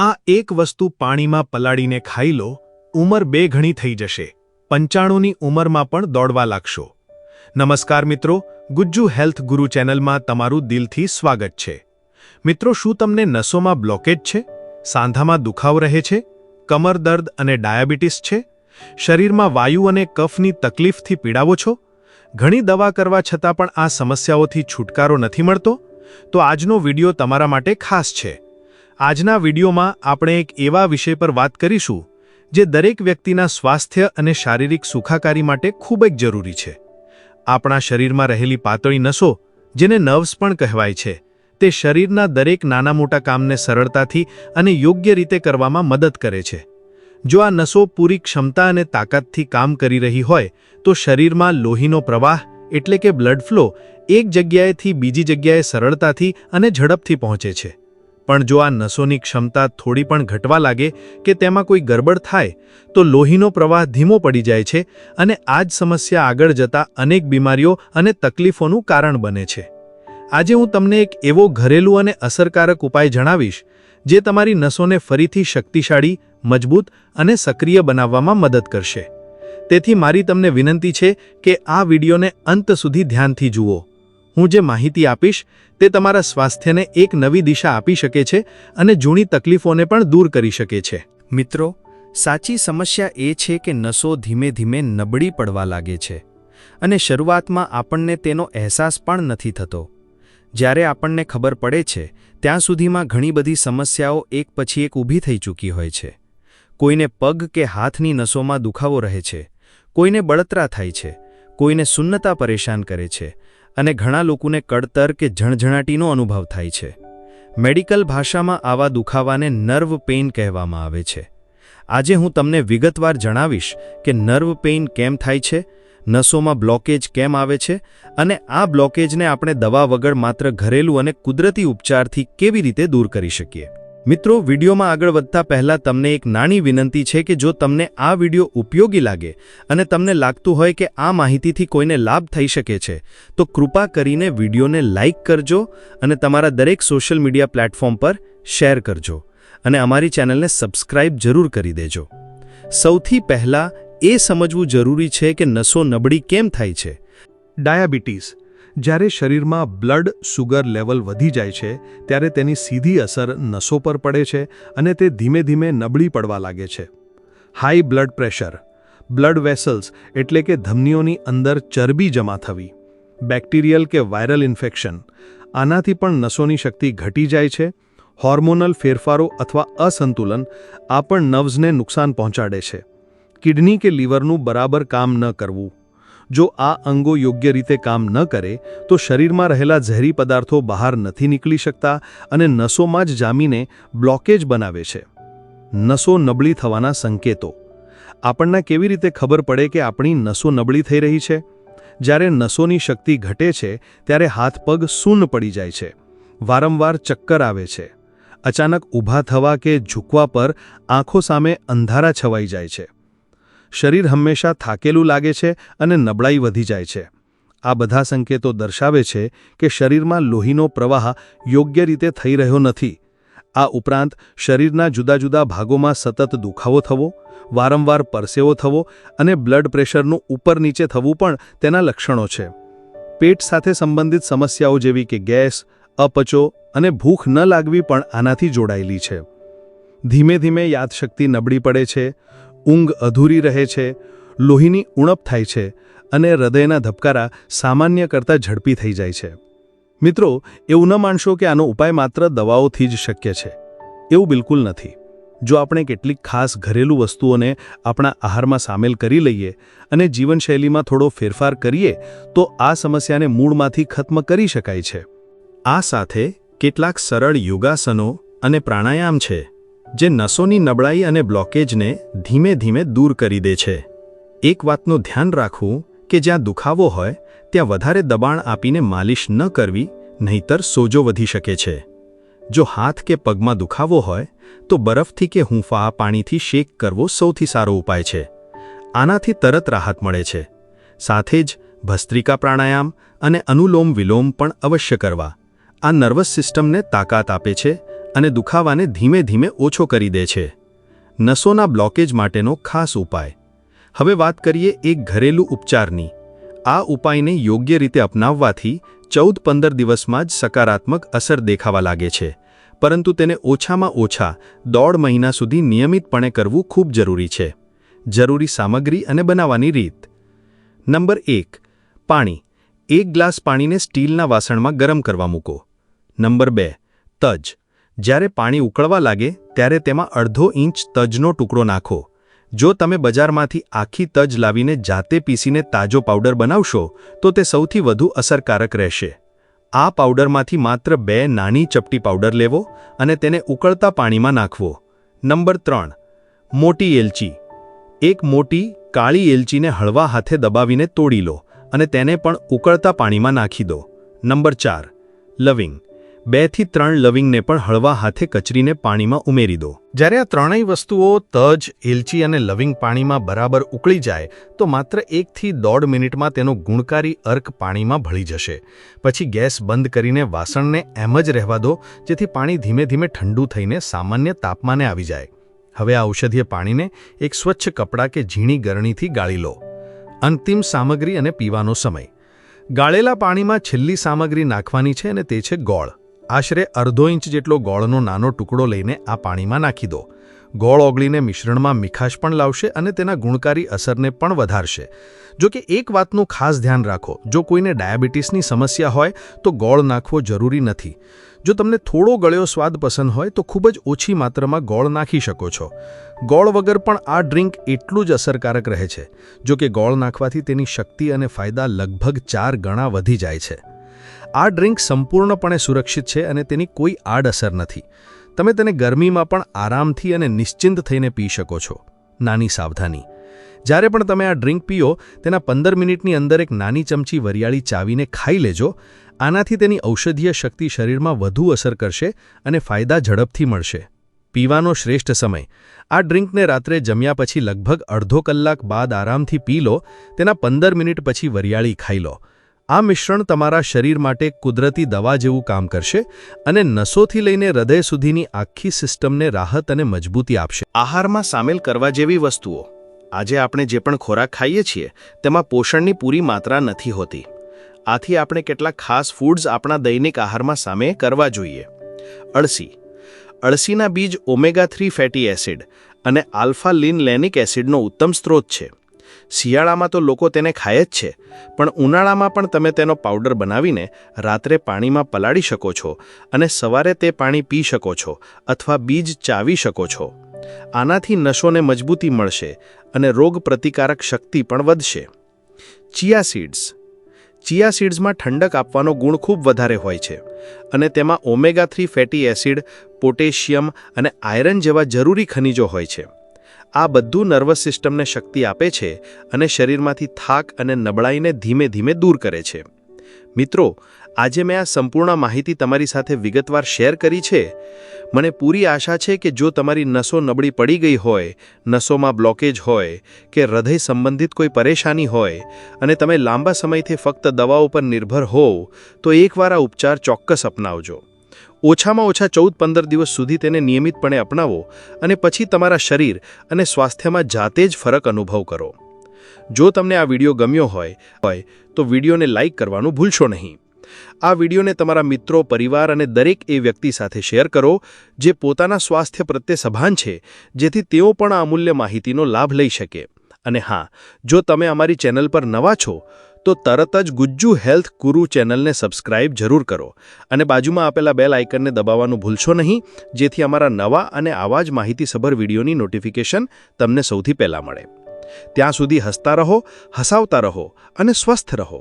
આ એક વસ્તુ પાણીમાં પલાળીને ખાઈ લો, ઉંમર બે ઘણી થઈ જશે. પંચાણુંની ઉંમરમાં પણ દોડવા લાગશો. નમસ્કાર મિત્રો, ગુજ્જુ હેલ્થ ગુરુ ચેનલમાં તમારું દિલથી સ્વાગત છે. મિત્રો, શું તમને નસોમાં બ્લોકેજ છે? સાંધામાં દુખાવ રહે છે? કમર દર્દ અને ડાયાબિટીસ છે? શરીરમાં વાયુ અને કફની તકલીફથી પીડાવો છો? ઘણી દવા કરવા છતાં પણ આ સમસ્યાઓથી છુટકારો નથી મળતો? તો આજનો વિડિયો તમારા માટે ખાસ છે. આજના વિડીયોમાં આપણે એક એવા વિષય પર વાત કરીશું, જે દરેક વ્યક્તિના સ્વાસ્થ્ય અને શારીરિક સુખાકારી માટે ખૂબ જ જરૂરી છે. આપણા શરીરમાં રહેલી પાતળી નસો, જેને નર્વ્સ પણ કહેવાય છે, તે શરીરના દરેક નાના મોટા કામને સરળતાથી અને યોગ્ય રીતે કરવામાં મદદ કરે છે. જો આ નસો પૂરી ક્ષમતા અને તાકાતથી કામ કરી રહી હોય, તો શરીરમાં લોહીનો પ્રવાહ, એટલે કે બ્લડ ફ્લો, એક જગ્યાએથી બીજી જગ્યાએ સરળતાથી અને ઝડપથી પહોંચે છે. પણ જો આ નસોની ક્ષમતા થોડી પણ ઘટવા લાગે કે તેમાં કોઈ ગરબડ થાય, તો લોહીનો પ્રવાહ ધીમો પડી જાય છે અને આ જ સમસ્યા આગળ જતા અનેક બીમારીઓ અને તકલીફોનું કારણ બને છે. આજે હું તમને એક એવો ઘરેલું અને અસરકારક ઉપાય જણાવીશ, જે તમારી નસોને ફરીથી શક્તિશાળી, મજબૂત અને સક્રિય બનાવવામાં મદદ કરશે. તેથી મારી તમને વિનંતી છે કે આ વિડીયોને અંત સુધી ધ્યાનથી જુઓ. હું જે માહિતી આપીશ તે તમારા સ્વાસ્થ્યને એક નવી દિશા આપી શકે છે અને જૂની તકલીફોને પણ દૂર કરી શકે છે. મિત્રો, સાચી સમસ્યા એ છે કે નસો ધીમે ધીમે નબળી પડવા લાગે છે અને શરૂઆતમાં આપણને તેનો અહેસાસ પણ નથી થતો. જ્યારે આપણને ખબર પડે છે, ત્યાં સુધીમાં ઘણી બધી સમસ્યાઓ એક પછી એક ઊભી થઈ ચૂકી હોય છે. કોઈને પગ કે હાથની નસોમાં દુખાવો રહે છે, કોઈને બળતરા થાય છે, કોઈને સુન્નતા પરેશાન કરે છે અને ઘણા લોકોને કડતર કે ઝણઝણાટીનો અનુભવ થાય છે. મેડિકલ ભાષામાં આવા દુખાવાને નર્વ પેઇન કહેવામાં આવે છે. આજે હું તમને વિગતવાર જણાવીશ કે નર્વ પેઇન કેમ થાય છે, નસોમાં બ્લોકેજ કેમ આવે છે અને આ બ્લોકેજને આપણે દવા વગર માત્ર ઘરેલું અને કુદરતી ઉપચારથી કેવી રીતે દૂર કરી શકીએ. મિત્રો, વિડીયોમાં આગળ વધતા પહેલા તમને એક નાની વિનંતી છે કે જો તમને આ વીડિયો ઉપયોગી લાગે અને તમને લાગતું હોય કે આ માહિતીથી કોઈને લાભ થઈ શકે છે, તો કૃપા કરીને વિડીયોને લાઇક કરજો અને તમારા દરેક સોશિયલ મીડિયા પ્લેટફોર્મ પર શેર કરજો અને અમારી ચેનલને સબસ્ક્રાઇબ જરૂર કરી દેજો. સૌથી પહેલાં એ સમજવું જરૂરી છે કે નસો નબળી કેમ થાય છે? ડાયાબિટીસ. જ્યારે શરીરમાં બ્લડ સુગર લેવલ વધી જાય છે, ત્યારે તેની સીધી અસર નસો પર પડે છે અને તે ધીમે ધીમે નબળી પડવા લાગે છે. High blood pressure blood vessels એટલે કે ધમનીઓની અંદર ચરબી જમા થવી. બેક્ટેરિયલ કે વાયરલ ઇન્ફેક્શન આનાથી પણ નસોની શક્તિ ઘટી જાય છે. હોર્મોનલ ફેરફારો અથવા અસંતુલન આ પણ નર્વ્સને નુકસાન પહોંચાડે છે. કિડની કે લીવરનું બરાબર કામ ન કરવું. જો આ અંગો યોગ્ય રીતે કામ ન કરે, તો શરીરમાં રહેલા ઝેરી પદાર્થો બહાર નથી નીકળી શકતા અને નસોમાં જ જામીને બ્લોકેજ બનાવે છે. નસો નબળી થવાના સંકેતો. આપણને કેવી રીતે ખબર પડે કે આપણી નસો નબળી થઈ રહી છે? જ્યારે નસોની શક્તિ ઘટે છે, ત્યારે હાથ પગ સૂન પડી જાય છે. વારંવાર ચક્કર આવે છે. અચાનક ઊભા થવા કે ઝૂકવા પર આંખો સામે અંધારા છવાઈ જાય છે. શરીર હંમેશા થાકેલું લાગે છે અને નબળાઈ વધી જાય છે. આ બધા સંકેતો દર્શાવે છે કે શરીરમાં લોહીનો પ્રવાહ યોગ્ય રીતે થઈ રહ્યો નથી. આ ઉપરાંત, શરીરના જુદા જુદા ભાગોમાં સતત દુખાવો થવો, વારંવાર પરસેવો થવો અને બ્લડ પ્રેશરનું ઉપર નીચે થવું પણ તેના લક્ષણો છે. પેટ સાથે સંબંધિત સમસ્યાઓ જેવી કે ગેસ, અપચો અને ભૂખ ન લાગવી પણ આનાથી જોડાયેલી છે. ધીમે ધીમે યાદશક્તિ નબળી પડે છે ઊંઘ અધૂરી રહે છે, લોહીની ઉણપ થાય છે અને હૃદયના ધબકારા સામાન્ય કરતાં ઝડપી થઈ જાય છે. મિત્રો, એવું ન માનશો કે આનો ઉપાય માત્ર દવાઓથી જ શક્ય છે. એવું બિલકુલ નથી. જો આપણે કેટલીક ખાસ ઘરેલું વસ્તુઓને આપણા આહારમાં સામેલ કરી લઈએ અને જીવનશૈલીમાં થોડો ફેરફાર કરીએ, તો આ સમસ્યાને મૂળમાંથી ખત્મ કરી શકાય છે. આ સાથે કેટલાક સરળ યોગાસનો અને પ્રાણાયામ છે. જે નસોની નબળાઈ અને બ્લોકેજને ધીમે ધીમે દૂર કરી દે છે. એક વાતનું ધ્યાન રાખવું કે જ્યાં દુખાવો હોય, ત્યાં વધારે દબાણ આપીને માલિશ ન કરવી, નહીતર સોજો વધી શકે છે. જો હાથ કે પગમાં દુખાવો હોય, તો બરફથી કે હૂંફા પાણીથી શેક કરવો સૌથી સારો ઉપાય છે. આનાથી તરત રાહત મળે છે. સાથે જ ભસ્ત્રિકા પ્રાણાયામ અને અનુલોમ વિલોમ પણ અવશ્ય કરવા. આ નર્વસ સિસ્ટમને તાકાત આપે છે અને દુખાવાને ધીમે ધીમે ઓછો કરી દે છે. નસોના બ્લોકેજ માટેનો ખાસ ઉપાય. હવે વાત કરીએ એક ઘરેલું ઉપચારની. આ ઉપાયને યોગ્ય રીતે અપનાવવાથી ચૌદ પંદર દિવસમાં જ સકારાત્મક અસર દેખાવા લાગે છે. પરંતુ તેને ઓછામાં ઓછા દોઢ મહિના સુધી નિયમિતપણે કરવું ખૂબ જરૂરી છે. જરૂરી સામગ્રી અને બનાવવાની રીત. નંબર એક, પાણી. એક ગ્લાસ પાણીને સ્ટીલના વાસણમાં ગરમ કરવા મૂકો. નંબર બે, તજ. જ્યારે પાણી ઉકળવા લાગે, ત્યારે તેમાં અડધો ઇંચ તજનો ટુકડો નાખો. જો તમે બજારમાંથી આખી તજ લાવીને જાતે પીસીને તાજો પાવડર બનાવશો, તો તે સૌથી વધુ અસરકારક રહેશે. આ પાવડરમાંથી માત્ર બે નાની ચપટી પાવડર લેવો અને તેને ઉકળતા પાણીમાં નાખવો. નંબર ત્રણ, મોટી એલચી. એક મોટી, કાળી એલચીને હળવા હાથે દબાવીને તોડી લો અને તેને પણ ઉકળતા પાણીમાં નાખી દો. નંબર ચાર, લવિંગ. બેથી ત્રણ લવિંગને પણ હળવા હાથે કચરીને પાણીમાં ઉમેરી દો. જ્યારે આ ત્રણેય વસ્તુઓ તજ એલચી અને લવિંગ પાણીમાં બરાબર ઉકળી જાય, તો માત્ર એકથી દોઢ મિનિટમાં તેનો ગુણકારી અર્ક પાણીમાં ભળી જશે. પછી ગેસ બંધ કરીને વાસણને એમ જ રહેવા દો, જેથી પાણી ધીમે ધીમે ઠંડુ થઈને સામાન્ય તાપમાને આવી જાય. હવે આ ઔષધીય પાણીને એક સ્વચ્છ કપડાં કે ઝીણી ગરણીથી ગાળી લો. અંતિમ સામગ્રી અને પીવાનો સમય. ગાળેલા પાણીમાં છેલ્લી સામગ્રી નાખવાની છે અને તે છે ગોળ. આશરે અડધો ઇંચ જેટલો ગોળનો નાનો ટુકડો લઈને આ પાણીમાં નાખી દો. ગોળ ઓગળીને મિશ્રણમાં મીઠાશ પણ લાવશે અને તેના ગુણકારી અસરને પણ વધારશે. જો કે એક વાતનું ખાસ ધ્યાન રાખો, જો કોઈને ડાયાબિટીસની સમસ્યા હોય, તો ગોળ નાખવો જરૂરી નથી. જો તમને થોડો ગળ્યો સ્વાદ પસંદ હોય, તો ખૂબ જ ઓછી માત્રામાં ગોળ નાખી શકો છો. ગોળ વગર પણ આ ડ્રિંક એટલું જ અસરકારક રહે છે, જો કે ગોળ નાખવાથી તેની શક્તિ અને ફાયદા લગભગ ચાર ગણા વધી જાય છે. આ ડ્રિંક સંપૂર્ણપણે સુરક્ષિત છે અને તેની કોઈ આડઅસર નથી. તમે તેને ગરમીમાં પણ આરામથી અને નિશ્ચિંત થઈને પી શકો છો. નાની સાવધાની. જ્યારે પણ તમે આ ડ્રિંક પીઓ, તેના પંદર મિનિટની અંદર એક નાની ચમચી વરિયાળી ચાવીને ખાઈ લેજો. આનાથી તેની ઔષધીય શક્તિ શરીરમાં વધુ અસર કરશે અને ફાયદા ઝડપથી મળશે. પીવાનો શ્રેષ્ઠ સમય. આ ડ્રિંકને રાત્રે જમ્યા પછી લગભગ અડધો કલાક બાદ આરામથી પી લો. તેના પંદર મિનિટ પછી વરિયાળી ખાઈ લો. આ મિશ્રણ તમારા શરીર માટે કુદરતી દવા જેવું કામ કરશે અને નસોથી લઈને હૃદય સુધીની આખી સિસ્ટમને રાહત અને મજબૂતી આપશે. આહારમાં સામેલ કરવા જેવી વસ્તુઓ. આજે આપણે જે પણ ખોરાક ખાઈએ છીએ, તેમાં પોષણની પૂરી માત્રા નથી હોતી. આથી આપણે કેટલાક ખાસ ફૂડ્સ આપણા દૈનિક આહારમાં સામે કરવા જોઈએ. અળસી. અળસીના બીજ ઓમેગા થ્રી ફેટી એસિડ અને આલ્ફા લિન લેનિક એસિડનો ઉત્તમ સ્ત્રોત છે. શિયાળામાં તો લોકો તેને ખાય જ છે, પણ ઉનાળામાં પણ તમે તેનો પાવડર બનાવીને રાત્રે પાણીમાં પલાળી શકો છો અને સવારે તે પાણી પી શકો છો અથવા બીજ ચાવી શકો છો. આનાથી નશોને મજબૂતી મળશે અને રોગ પ્રતિકારક શક્તિ પણ વધશે. ચિયા સીડ્સ. ચિયા સીડ્સમાં ઠંડક આપવાનો ગુણ ખૂબ વધારે હોય છે અને તેમાં omega three fatty acid, potassium અને આયરન જેવા જરૂરી ખનિજો હોય છે. આ બધું નર્વસ સિસ્ટમને શક્તિ આપે છે અને શરીરમાંથી થાક અને નબળાઈને ધીમે ધીમે દૂર કરે છે. મિત્રો, આજે મેં આ સંપૂર્ણ માહિતી તમારી સાથે વિગતવાર શેર કરી છે. મને પૂરી આશા છે કે જો તમારી નસો નબળી પડી ગઈ હોય, નસોમાં બ્લોકેજ હોય, કે હૃદય સંબંધિત કોઈ પરેશાની હોય, અને તમે લાંબા સમયથી ફક્ત દવાઓ પર નિર્ભર હોવ, તો એકવાર આ ઉપચાર ચોક્કસ અપનાવજો. ઓછામાં ઓછા ચૌદ પંદર દિવસ સુધી તેને નિયમિતપણે અપનાવો અને પછી તમારા શરીર અને સ્વાસ્થ્યમાં જાતે જ ફરક અનુભવ કરો. જો તમને આ વીડિયો ગમ્યો હોય હોય, તો વિડીયોને લાઇક કરવાનું ભૂલશો નહીં. આ વિડીયોને તમારા મિત્રો, પરિવાર અને દરેક એ વ્યક્તિ સાથે શેર કરો, જે પોતાના સ્વાસ્થ્ય પ્રત્યે સભાન છે, જેથી તેઓ પણ આ અમૂલ્ય માહિતીનો લાભ લઈ શકે. અને હા, જો તમે અમારી ચેનલ પર નવા છો તો તરત જ ગુજ્જુ હેલ્થ ગુરુ ચેનલને સબસ્ક્રાઇબ જરૂર કરો અને બાજુમાં આપેલા બેલ આઇકનને દબાવવાનું ભૂલશો નહીં, જેથી અમારા નવા અને આવા જ માહિતીસભર વિડીયોની નોટિફિકેશન તમને સૌથી પહેલાં મળે. ત્યાં સુધી હસતા રહો, હસાવતા રહો અને સ્વસ્થ રહો.